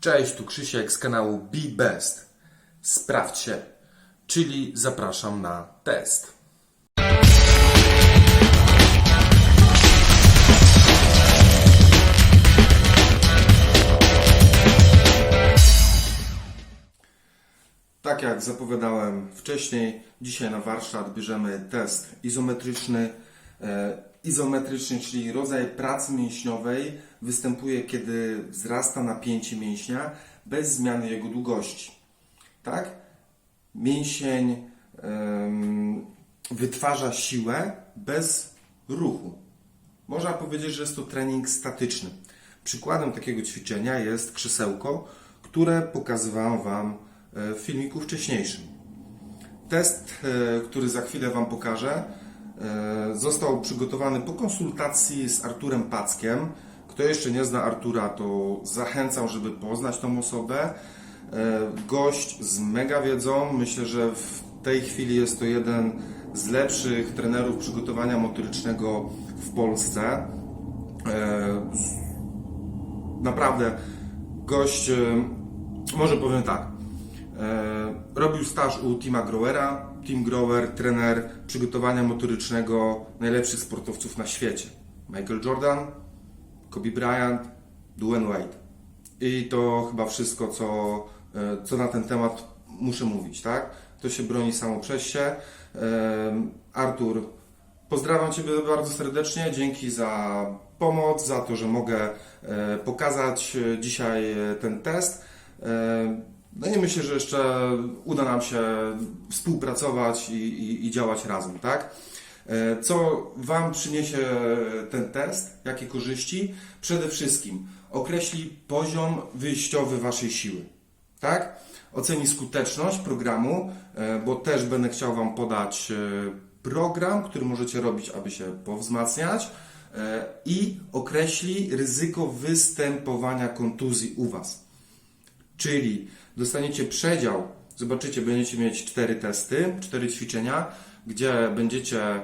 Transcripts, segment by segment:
Cześć, tu Krzysiek z kanału Be Best. Sprawdź się, czyli zapraszam na test. Tak jak zapowiadałem wcześniej, dzisiaj na warsztat bierzemy test izometryczny. Izometryczny, czyli rodzaj pracy mięśniowej, występuje, kiedy wzrasta napięcie mięśnia bez zmiany jego długości. Tak? Mięsień wytwarza siłę bez ruchu. Można powiedzieć, że jest to trening statyczny. Przykładem takiego ćwiczenia jest krzesełko, które pokazywałem Wam e, w filmiku wcześniejszym. Test, e, który za chwilę Wam pokażę, został przygotowany po konsultacji z Arturem Packiem. Kto jeszcze nie zna Artura, to zachęcam, żeby poznać tą osobę. E, Gość z mega wiedzą. Myślę, że w tej chwili jest to jeden z lepszych trenerów przygotowania motorycznego w Polsce. E, Naprawdę, gość, e, może powiem tak, E, Robił staż u Tima Growera. Tim Grower, trener przygotowania motorycznego najlepszych sportowców na świecie. Michael Jordan, Kobe Bryant, Dwayne Wade. I to chyba wszystko, co, e, co na ten temat muszę mówić, tak? To się broni samo przez się. Artur, pozdrawiam Ciebie bardzo serdecznie. Dzięki za pomoc, za to, że mogę e, pokazać e, dzisiaj ten test. E, no i myślę, że jeszcze uda nam się współpracować i, i, i działać razem, tak? E, Co Wam przyniesie ten test? Jakie korzyści? Przede wszystkim określi poziom wyjściowy Waszej siły, tak? Oceni skuteczność programu, e, bo też będę chciał Wam podać e, program, który możecie robić, aby się powzmacniać i określi ryzyko występowania kontuzji u Was. Czyli dostaniecie przedział, zobaczycie, będziecie mieć cztery testy, cztery ćwiczenia, gdzie będziecie e,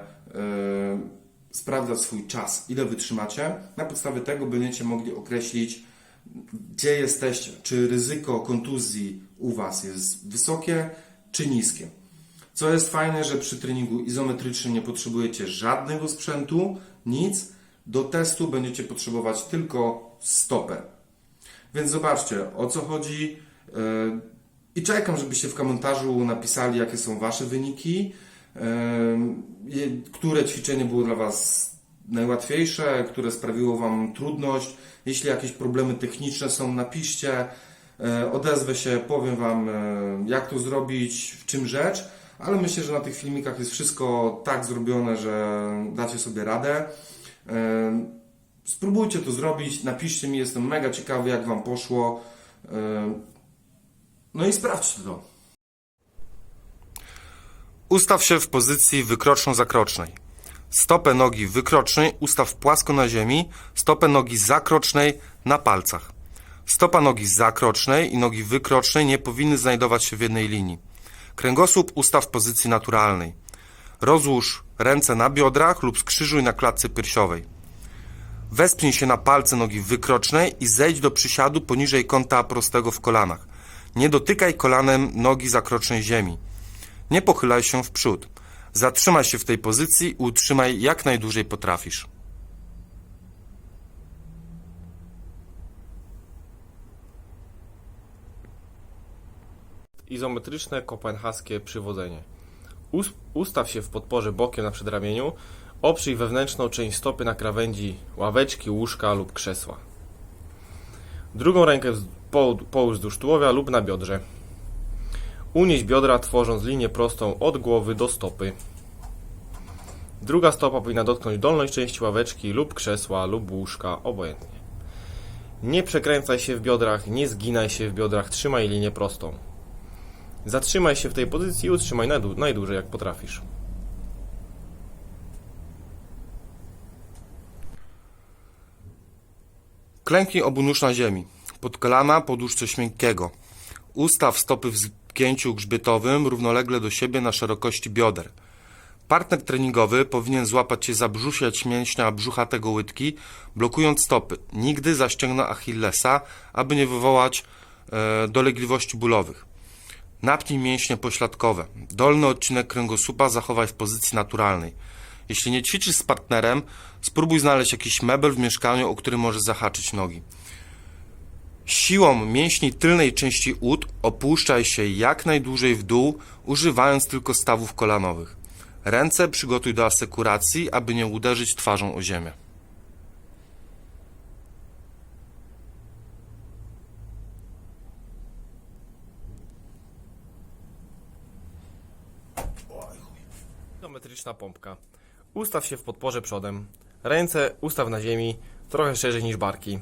sprawdzać swój czas, ile wytrzymacie. Na podstawie tego będziecie mogli określić, gdzie jesteście, czy ryzyko kontuzji u Was jest wysokie, czy niskie. Co jest fajne, że przy treningu izometrycznym nie potrzebujecie żadnego sprzętu, nic. Do testu będziecie potrzebować tylko stopę. Więc zobaczcie, o co chodzi. Yy, I czekam, żebyście w komentarzu napisali, jakie są Wasze wyniki, je- które ćwiczenie było dla Was najłatwiejsze, które sprawiło Wam trudność. Jeśli jakieś problemy techniczne są, napiszcie. Yy, Odezwę się, powiem Wam, jak to zrobić, w czym rzecz. Ale myślę, że na tych filmikach jest wszystko tak zrobione, że dacie sobie radę. Spróbujcie to zrobić, napiszcie mi, jestem mega ciekawy, jak Wam poszło. Yy, No i sprawdźcie to. Ustaw się w pozycji wykroczno-zakrocznej. Stopę nogi wykrocznej ustaw płasko na ziemi, stopę nogi zakrocznej na palcach. Stopa nogi zakrocznej i nogi wykrocznej nie powinny znajdować się w jednej linii. Kręgosłup ustaw w pozycji naturalnej. Rozłóż ręce na biodrach lub skrzyżuj na klatce piersiowej. Wespnij się na palce nogi wykrocznej i zejdź do przysiadu poniżej kąta prostego w kolanach. Nie dotykaj kolanem nogi zakrocznej ziemi. Nie pochylaj się w przód. Zatrzymaj się w tej pozycji i utrzymaj jak najdłużej potrafisz. Izometryczne kopenhaskie przywodzenie. Us- ustaw się w podporze bokiem na przedramieniu, oprzyj wewnętrzną część stopy na krawędzi ławeczki, łóżka lub krzesła. Drugą rękę połóż wzdłuż tułowia lub na biodrze. Unieś biodra tworząc linię prostą od głowy do stopy. Druga stopa powinna dotknąć dolnej części ławeczki lub krzesła lub łóżka, obojętnie. Nie przekręcaj się w biodrach, nie zginaj się w biodrach, trzymaj linię prostą. Zatrzymaj się w tej pozycji i utrzymaj najdłu- najdłużej jak potrafisz. Klęknij obu nóż na ziemi. Pod kolana podłóż coś. Ustaw stopy w zgięciu grzbietowym równolegle do siebie na szerokości bioder. Partner treningowy powinien złapać się za brzusieć mięśnia brzuchatego łydki, blokując stopy. Nigdy za Achillesa, aby nie wywołać e, dolegliwości bólowych. Napnij mięśnie pośladkowe. Dolny odcinek kręgosłupa zachowaj w pozycji naturalnej. Jeśli nie ćwiczysz z partnerem, spróbuj znaleźć jakiś mebel w mieszkaniu, o który możesz zahaczyć nogi. Siłą mięśni tylnej części ud opuszczaj się jak najdłużej w dół, używając tylko stawów kolanowych. Ręce przygotuj do asekuracji, aby nie uderzyć twarzą o ziemię. Izometryczna pompka. Ustaw się w podporze przodem. Ręce ustaw na ziemi trochę szerzej niż barki.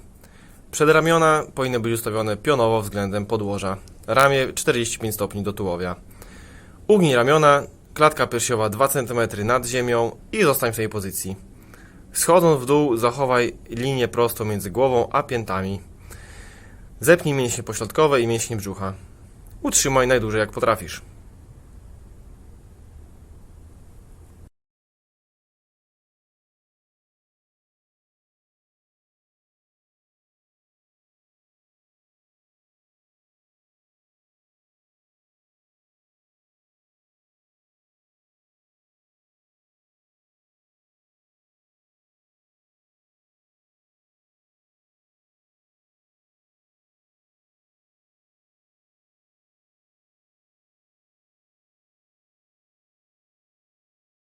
Przedramiona powinny być ustawione pionowo względem podłoża. Ramię 45 stopni do tułowia. Ugnij ramiona, klatka piersiowa 2 cm nad ziemią i zostań w tej pozycji. Schodząc w dół zachowaj linię prostą między głową a piętami. Zepnij mięśnie pośladkowe i mięśnie brzucha. Utrzymaj najdłużej jak potrafisz.